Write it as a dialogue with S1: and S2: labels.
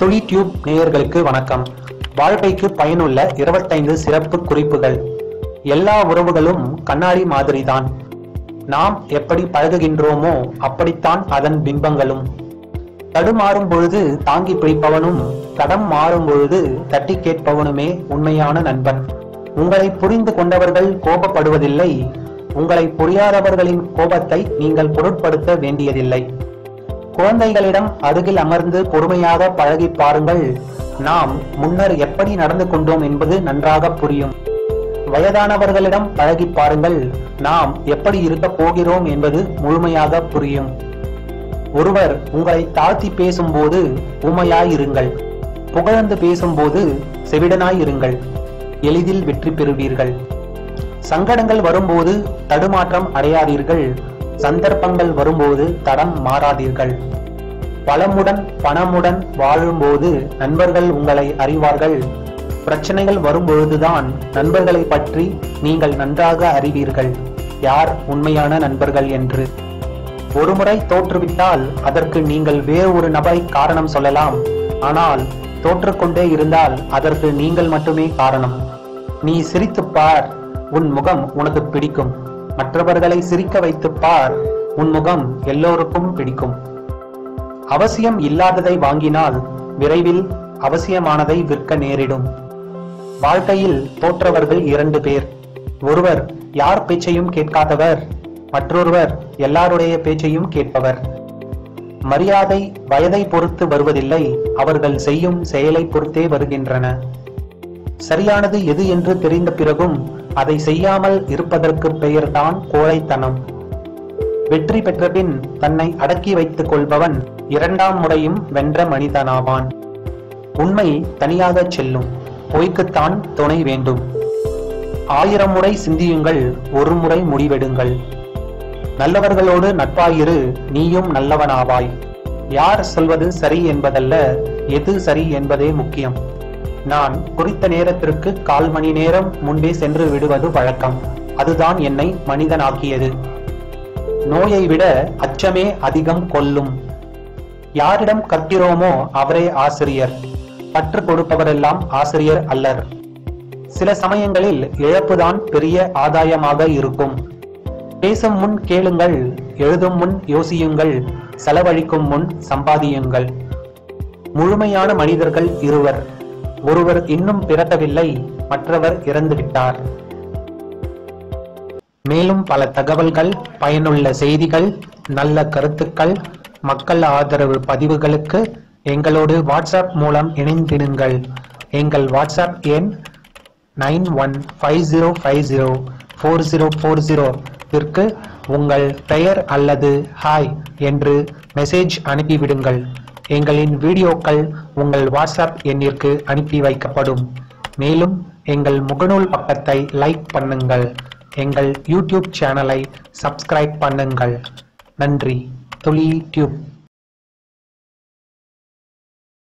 S1: துளி டியூப் நேயர்களுக்கு வணக்கம். வாழ்க்கைக்கு பயனுள்ள இருபத்தைந்து சிறப்பு குறிப்புகள். எல்லா உறவுகளும் கண்ணாடி மாதிரிதான். நாம் எப்படி பழகுகின்றோமோ அப்படித்தான் அதன் பிம்பங்களும். தடுமாறும் பொழுது தாங்கி பிடிப்பவனும் தடம் மாறும் பொழுது தட்டி கேட்பவனுமே உண்மையான நண்பன். உங்களை புரிந்து கொண்டவர்கள் கோபப்படுவதில்லை. உங்களை புரியாதவர்களின் கோபத்தை நீங்கள் பொருட்படுத்த வேண்டியதில்லை. குழந்தைகளிடம் அருகில் அமர்ந்து பொறுமையாக பழகி பாருங்கள். நாம் முன்னர் எப்படி நடந்து கொண்டோம் என்பது நன்றாக புரியும். வயதானவர்களிடம் பழகி பாருங்கள். நாம் எப்படி இருக்க போகிறோம் என்பது முழுமையாக புரியும். ஒருவர் உங்களை தாழ்த்தி பேசும்போது ஊமையாயிருங்கள் புகழ்ந்து பேசும்போது செவிடனாயிருங்கள். எளிதில் வெற்றி பெறுவீர்கள். சங்கடங்கள் வரும்போது தடுமாற்றம் அடையாதீர்கள். சந்தர்ப்பங்கள் வரும்போது தடம் மாறாதீர்கள். பலமுடன் பணமுடன் வாழும்போது நண்பர்கள் உங்களை அறிவார்கள். பிரச்சனைகள் வரும்பொழுதுதான் நண்பர்களை பற்றி நீங்கள் நன்றாக அறிவீர்கள். யார் உண்மையான நண்பர்கள் என்று? ஒருமுறை தோற்றுவிட்டால் அதற்கு நீங்கள் வேறு ஒரு நபரை காரணம் சொல்லலாம். ஆனால் தோற்றுக்கொண்டே இருந்தால் அதற்கு நீங்கள் மட்டுமே காரணம். நீ சிரித்துப் பார். உன் முகம் உனக்கு பிடிக்கும். மற்றவர்களை சிரிக்க வைத்துப் பார் உன் முகம் எல்லோருக்கும் பிடிக்கும். அவசியம் இல்லாததை வாங்கினால் விரைவில் அவசியமானதை விற்க நேரிடும். வாழ்க்கையில் தோற்றவர்கள் இரண்டு பேர். ஒருவர் யார் பேச்சையும் கேட்காதவர் மற்றொருவர் எல்லாருடைய பேச்சையும் கேட்பவர். மரியாதை வயதை பொறுத்து வருவதில்லை அவர்கள் செய்யும் செயலை பொறுத்தே வருகின்றன. சரியானது எது என்று தெரிந்த பிறகும் அதை செய்யாமல் இருப்பதற்கு பெயர்தான் கோழைத்தனம். வெற்றி பெற்றபின் தன்னை அடக்கி வைத்துக் கொள்பவன் இரண்டாம் முறையும் வென்ற மனிதனாவான். உண்மை தனியாகச் செல்லும் பொய்க்குத்தான் துணை வேண்டும். ஆயிரம் முறை சிந்தியுங்கள் ஒரு முறை முடிவெடுங்கள். நல்லவர்களோடு நட்பாயிரு நீயும் நல்லவனாவாய். யார் சொல்வது சரி என்பதல்ல எது சரி என்பதே முக்கியம். நான் குறித்த நேரத்திற்கு கால் மணி நேரம் முன்பே சென்று விடுவது வழக்கம். அதுதான் என்னை மனிதனாக்கியது. நோயை விட அச்சமே அதிகம் கொல்லும். யாரிடம் கற்கிறோமோ அவரே ஆசிரியர். கற்றுக் கொடுப்பவரெல்லாம் ஆசிரியர் அல்லர். சில சமயங்களில் இழப்புதான் பெரிய ஆதாயமாக இருக்கும். பேசும் முன் கேளுங்கள் எழுதும் முன் யோசியுங்கள் செலவழிக்கும் முன் சம்பாதியுங்கள். முழுமையான மனிதர்கள் இருவர். ஒருவர் இன்னும் பிறக்கவில்லை மற்றவர் இறந்துவிட்டார். மேலும் பல தகவல்கள் பயனுள்ள செய்திகள் நல்ல கருத்துக்கள் மக்கள் ஆதரவு பதிவுகளுக்கு எங்களோடு வாட்ஸ்அப் மூலம் இணைந்திடுங்கள். எங்கள் வாட்ஸ்அப் எண் nine one five zero five zero four zero four zero விற்கு உங்கள் பெயர் அல்லது ஹாய் என்று மெசேஜ் அனுப்பிவிடுங்கள். எங்களின் வீடியோக்கள் உங்கள் வாட்ஸ்அப் எண்ணிற்கு அனுப்பி வைக்கப்படும். மேலும் எங்கள் முகநூல் பக்கத்தை லைக் பண்ணுங்கள். எங்கள் யூடியூப் சேனலை சப்ஸ்கிரைப் பண்ணுங்கள். நன்றி. துளி டியூப்.